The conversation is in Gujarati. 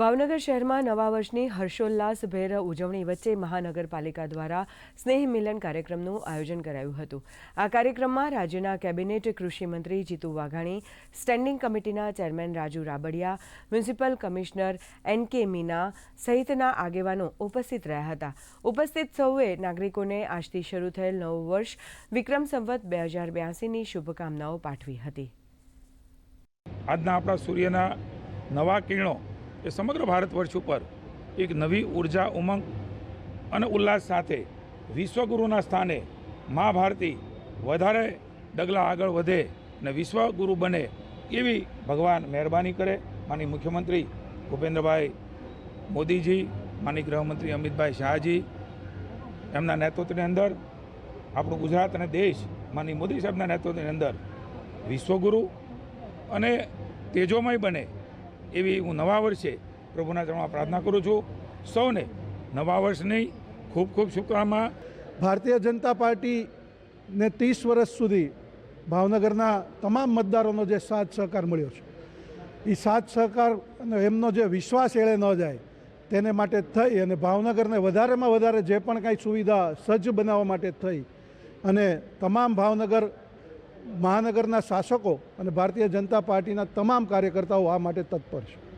ભાવનગર શહેરમાં નવા વર્ષની હર્ષોલ્લાસભેર ઉજવણી વચ્ચે મહાનગરપાલિકા દ્વારા સ્નેહ મિલન કાર્યક્રમનું આયોજન કરાયું હતું. આ કાર્યક્રમમાં રાજ્યના કેબિનેટ કૃષિમંત્રી જીતુ વાઘાણી, સ્ટેન્ડિંગ કમિટીના chairman Raju Rabadiya, municipal commissioner N K Meena સહિતના આગેવાનો ઉપસ્થિત રહ્યા હતા. ઉપસ્થિત સૌએ નાગરિકોને આજથી શરૂ થયેલ નવું વર્ષ વિક્રમ સંવત બે હજાર બ્યાસીની શુભકામનાઓ પાઠવી હતી. આજના આપણા સૂર્યના નવા કિરણો એ સમગ્ર ભારત વર્ષ ઉપર એક નવી ઊર્જા, ઉમંગ અને ઉલ્લાસ સાથે વિશ્વગુરુના સ્થાને મા ભારતી વધારે ડગલા આગળ વધે અને વિશ્વગુરુ બને એવી ભગવાન મહેરબાની કરે. માની મુખ્યમંત્રી ભૂપેન્દ્રભાઈ મોદીજી માની ગૃહમંત્રી અમિતભાઈ શાહજી, એમના નેતૃત્વની અંદર આપણું ગુજરાત અને દેશ માની મોદી સાહેબના નેતૃત્વની અંદર વિશ્વગુરુ અને તેજોમય બને એવી હું નવા વર્ષે પ્રભુના ચરણમાં પ્રાર્થના કરું છું. સૌને નવા વર્ષની ખૂબ ખૂબ શુભકામના. ભારતીય જનતા પાર્ટીને ત્રીસ વર્ષ સુધી ભાવનગરના તમામ મતદારોનો જે સાથ સહકાર મળ્યો છે એ સાથ સહકાર એમનો જે વિશ્વાસ એળે ન જાય, તેને માટે થઈ અને ભાવનગરને વધારેમાં વધારે જે પણ કાંઈ સુવિધા સજ્જ બનાવવા માટે થઈ અને તમામ ભાવનગર મહાનગરના શાસકો અને ભારતીય જનતા પાર્ટીના તમામ કાર્યકર્તાઓ આ માટે તત્પર છે.